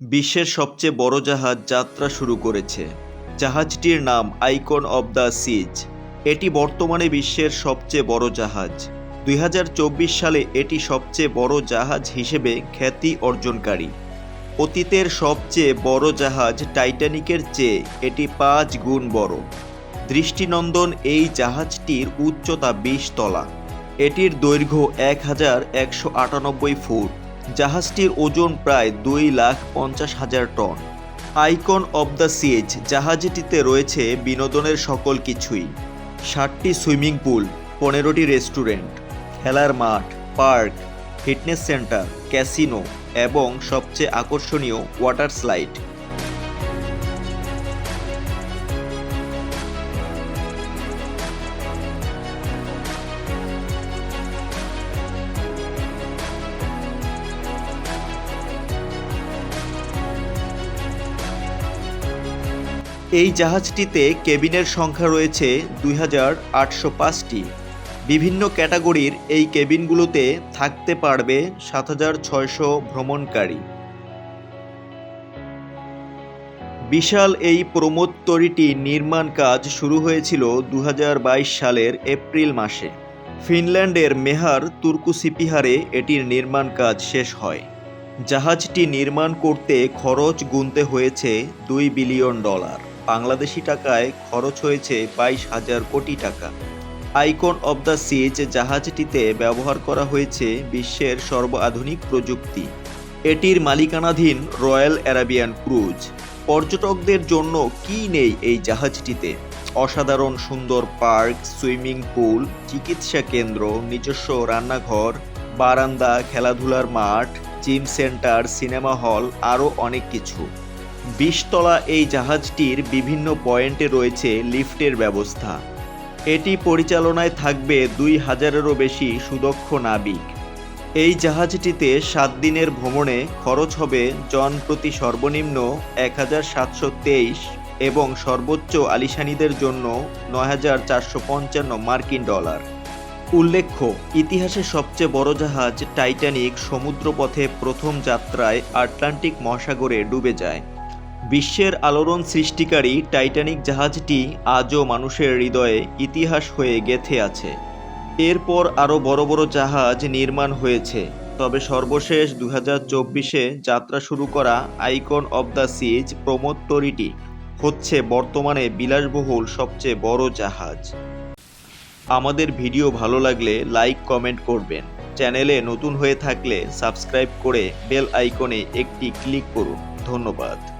বিশ্বের সবচেয়ে বড় জাহাজ যাত্রা শুরু করেছে। জাহাজটির নাম আইকন অব দ্য সিজ এটি বর্তমানে বিশ্বের সবচেয়ে বড় জাহাজ। দুই হাজার চব্বিশ সালে এটি সবচেয়ে বড় জাহাজ হিসেবে খ্যাতি অর্জনকারী। অতীতের সবচেয়ে বড় জাহাজ টাইটানিকের চেয়ে এটি পাঁচ গুণ বড়। দৃষ্টিনন্দন এই জাহাজটির উচ্চতা বিশ তলা। এটির দৈর্ঘ্য এক হাজার একশো আটানব্বই ফুট। জাহাজটির ওজন প্রায় দুই লাখ পঞ্চাশ হাজার ton. Icon of the Seas জাহাজটিতে রয়েছে বিনোদনের সকল কিছুই। ষাটটি সুইমিং পুল, পনেরোটি রেস্টুরেন্ট, খেলার মাঠ, পার্ক, ফিটনেস সেন্টার, ক্যাসিনো এবং সবচেয়ে আকর্ষণীয় ওয়াটার স্লাইড। এই জাহাজটিতে কেবিনের সংখ্যা রয়েছে দুই হাজার আটশো পাঁচটি। বিভিন্ন ক্যাটাগরির এই কেবিনগুলোতে থাকতে পারবে সাত হাজার ছয়শো ভ্রমণকারী। বিশাল এই প্রমোত্তরীটি নির্মাণ কাজ শুরু হয়েছিল দু হাজার বাইশ সালের এপ্রিল মাসে। ফিনল্যান্ডের মেহার তুর্কুসিপিহারে এটির নির্মাণ কাজ শেষ হয়। জাহাজটি নির্মাণ করতে খরচ গুনতে হয়েছে দুই বিলিয়ন ডলার। বাংলাদেশি টাকায় খরচ হয়েছে বাইশ হাজার কোটি টাকা। আইকন অব দ্য সিজ জাহাজটিতে ব্যবহার করা হয়েছে বিশ্বের সর্বাধুনিক প্রযুক্তি। এটির মালিকানাধীন রয়্যাল অ্যারাবিয়ান ক্রুজ। পর্যটকদের জন্য কি নেই এই জাহাজটিতে? অসাধারণ সুন্দর পার্ক, সুইমিং পুল, চিকিৎসা কেন্দ্র, নিজস্ব রান্নাঘর, বারান্দা, খেলাধুলার মাঠ, জিম সেন্টার, সিনেমা হল, আরও অনেক কিছু। বিশতলা এই জাহাজটির বিভিন্ন পয়েন্টে রয়েছে লিফটের ব্যবস্থা। এটি পরিচালনায় থাকবে দুই হাজারেরও বেশি সুদক্ষ নাবিক। এই জাহাজটিতে সাত দিনের ভ্রমণে খরচ হবে জন প্রতি সর্বনিম্ন এক হাজার সাতশো তেইশ এবং সর্বোচ্চ আলিশানিদের জন্য নয় হাজার চারশো পঞ্চান্ন মার্কিন ডলার। উল্লেখ্য ইতিহাসের সবচেয়ে বড় জাহাজ টাইটানিক সমুদ্রপথে প্রথম যাত্রায় আটলান্টিক মহাসাগরে ডুবে যায়। বিশ্বের আলোড়ন সৃষ্টিকারী টাইটানিক জাহাজটি আজও মানুষের হৃদয়ে ইতিহাস হয়ে গেথে আছে। এরপর আরও বড় বড় জাহাজ নির্মাণ হয়েছে। তবে সর্বশেষ দু হাজার চব্বিশে যাত্রা শুরু করা আইকন অব দ্য সিজ প্রমোত্তরিটি হচ্ছে বর্তমানে বিলাসবহুল সবচেয়ে বড় জাহাজ। আমাদের ভিডিও ভালো লাগলে লাইক, কমেন্ট করবেন। চ্যানেলে নতুন হয়ে থাকলে সাবস্ক্রাইব করে বেল আইকনে একটি ক্লিক করুন। ধন্যবাদ।